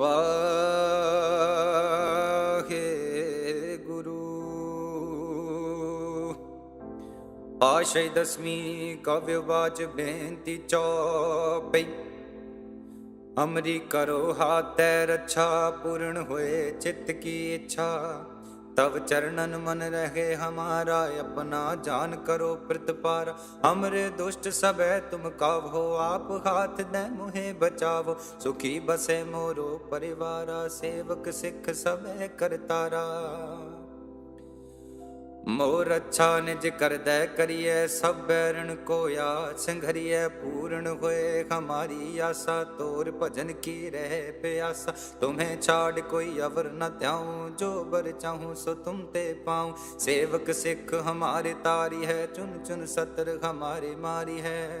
ਵਾਹਿਗੁਰੂ ਪਾਸ਼ੇ ਦਸਵੀਂ ਕਵਿ ਵਾਚ ਬੇਨਤੀ ਚੌਪਈ। ਅਮਰੀ ਕਰੋ ਹਾਤੈ ਰੱਛਾ, ਪੂਰਨ ਹੋਏ ਚਿੱਤ ਕੀ ਇੱਛਾ। ਤਵ ਚਰਨਨ ਮਨ ਰਹੇ ਹਮਾਰਾ, ਆਪਣਾ ਜਾਨ ਕਰੋ ਪ੍ਰਤਪਾਰ। ਹਮਰੇ ਦੁਸ਼ਟ ਸਭੈ ਤੁਮ ਕਾਵੋ, ਆਪ ਹਾਥ ਦੇ ਮੁਹੇ ਬਚਾਵੋ। ਸੁਖੀ ਬਸੇ ਮੋਰੋ ਪਰਿਵਾਰਾ, ਸੇਵਕ ਸਿੱਖ ਸਭੈ ਕਰਤਾਰਾ। ਮੋਰ ਅੱਛਾ ਨਿਜ ਕਰਦੈ ਕਰੀਐ, ਸਭ ਬੈਰਣ ਕੋਇਆ ਸੰਘਰੀਐ, ਪੂਰਨ ਹੋਏ ਹਮਾਰੀ ਆਸਾ, ਤੋਰ ਭਜਨ ਕੀ ਰਹਿ ਪਿਆਸਾ। ਤੁਮੇ ਛਾੜ ਕੋਈ ਅਵਰ ਨ ਧਿਆਉ, ਜੋ ਬਰ ਚਾਹੂੰ ਸੋ ਤੁਮ ਤੇ ਪਾਉ। ਸੇਵਕ ਸਿੱਖ ਹਮਾਰੇ ਤਾਰੀ ਹੈ ਚੁਨ ਚੁਨ ਸਤਰ ਹਮਾਰੇ ਮਾਰੀ ਹੈ।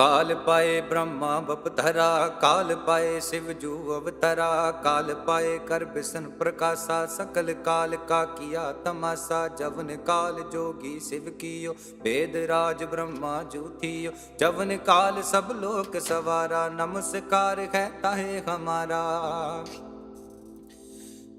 ਕਾਲ ਪਾਏ ਬ੍ਰਹਮਾ ਬਪਧਰਾ ਕਾਲ ਪਾਏ ਸਿਵ ਜੂ ਅਵਤਰਾ ਕਾਲ ਪਾਏ ਕਰ ਬਿਸ਼ਨ ਪ੍ਰਕਾਸ਼ਾ ਸਕਲ ਕਾਲ ਕਾ ਕੀਆ ਤਮਾਸਾ ਜਵਨ ਕਾਲ ਜੋਗੀ ਸਿਵ ਕੀਓ ਵੇਦ ਰਾਜ ਬ੍ਰਹਮਾ ਜੂਥੀਓ ਜਵਨ ਕਾਲ ਸਭ ਲੋਕ ਸਵਾਰਾ ਨਮਸਕਾਰ ਹੈ ਤਾਹੇ ਹਮਾਰਾ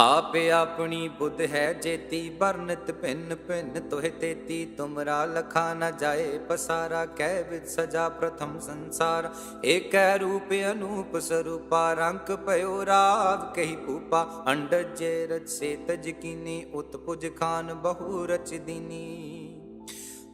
ਆਪੇ ਆਪਣੀ ਬੁੱਧ ਹੈ ਜੇਤੀ, ਵਰਨਤ ਭਿੰਨ ਭਿੰਨ ਤੋਹਿ ਤੇਤੀ। ਤੁਮਰਾ ਲਖਾ ਨ ਜਾਏ ਪਸਾਰਾ, ਕਹਿ ਵਿਦ ਸਜਾ ਪ੍ਰਥਮ ਸੰਸਾਰ। ਏਕੈ ਰੂਪ ਅਨੂਪ ਸਰੂਪਾ ਰੰਕ ਭਇਓ ਰਾਵ ਕਹੀ ਭੂਪਾ। ਅੰਡ ਜੇ ਰਚ ਸੇ ਤਜ ਕੀਨੀ, ਉਤਪੁਜ ਖਾਨ ਬਹੁ ਰਚ ਦੀਨੀ।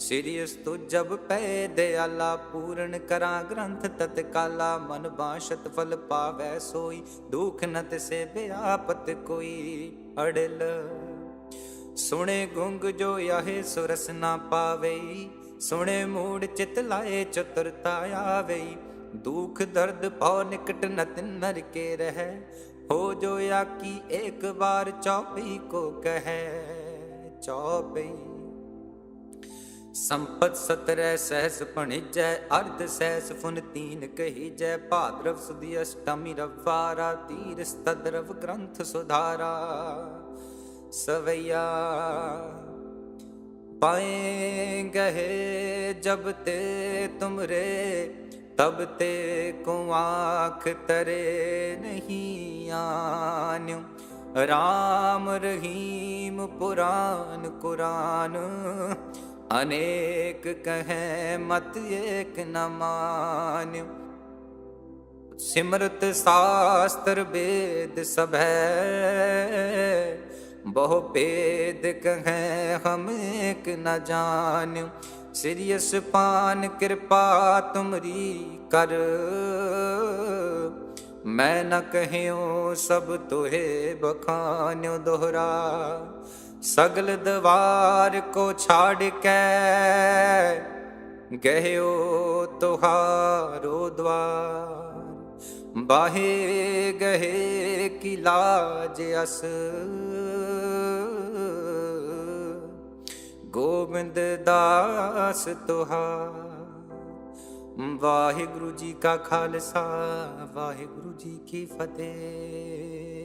ਸਿਰਿਯਸ ਤੋ ਜਬ ਪੈ ਦਿਆਲਾ, ਪੂਰਨ ਕਰਾਂ ਗ੍ਰੰਥ ਤਤਕਾਲਾ, ਮਨ ਬਾਸ਼ਤ ਫਲ ਪਾਵੈ ਸੋਈ, ਦੁਖ ਨ ਤਿਸੇ ਬਿਆਪਤ ਕੋਈ ਅੜਲ। ਸੁਣੇ ਗੁੰਗ ਜੋ ਆਹੇ ਸੁਰਸ ਨਾ ਪਾਵੇ ਸੁਣੇ ਮੂੜ ਚਿਤ ਲਾਏ ਚਤੁਰਤਾ ਆਵੇ ਦੁਖ ਦਰਦ ਪਉ ਨਿਕਟ ਨਤ ਨਰ ਕੇ ਰਹਿ, ਹੋ ਜੋ ਆਕੀ ਇੱਕ ਵਾਰ ਚੌਪਈ ਕੋ ਕਹੈ, ਚੌਪਈ। ਸੰਪਤ ਸਤਰੈ ਸਹਿਸ ਭਣਿਜੈ, ਅਰਧ ਸਹਿਸ ਫੁਨ ਤੀਨ ਕਹੀਜੈ ਭਾਦਰਵ ਸੁਦੀ ਅਸ਼ਟਮੀ ਰਵਾਰਾ ਤੀਰ ਸਤਦਰਵ ਗ੍ਰੰਥ ਸੁਧਾਰਾ। ਸਵਈਆ, ਪਾਏ ਗਏ ਜਬ ਤੇ ਤੁਮਰੇ, ਤਬ ਤੇ ਕੋ ਆਖ ਤਰੇ ਨਹੀਂ ਆਨਿਓ ਰਾਮ ਰਹੀਮ ਪੁਰਾਨ ਕੁਰਾਨ। ਅਨੇਕ ਕਹੈ ਮਤ ਏਕ ਨ ਮਾਨਿਓ ਸਿਮਰਤ ਸਾਸਤਰ ਵੇਦ ਸਭੈ। ਬਹੁ ਭੇਦ ਕਹੈ ਹਮ ਏਕ ਨ ਜਾਣਿਓ ਸਿਰਿਯਸ ਪਾਨ ਕਿਰਪਾ ਤੁਮਰੀ ਕਰ। ਮੈਂ ਨ ਕਹਿਓ ਸਭ ਤੋਹੇ ਬਖਾਨਿਓ ਦੋਹਰਾ, ਸਗਲ ਦਵਾਰ ਕੋ ਛਾੜ ਕੇ। ਗਹਿਓ ਤੁਹਾਰੋ ਦਵਾਰ, ਬਾਹੇ ਗਏ ਕੀ ਲਾਜ ਅਸ। ਗੋਬਿੰਦ ਦਾਸ ਤੁਹਾਰ ਵਾਹਿਗੁਰੂ ਜੀ ਕਾ ਖਾਲਸਾ ਵਾਹਿਗੁਰੂ ਜੀ ਕੀ ਫਤਿਹ।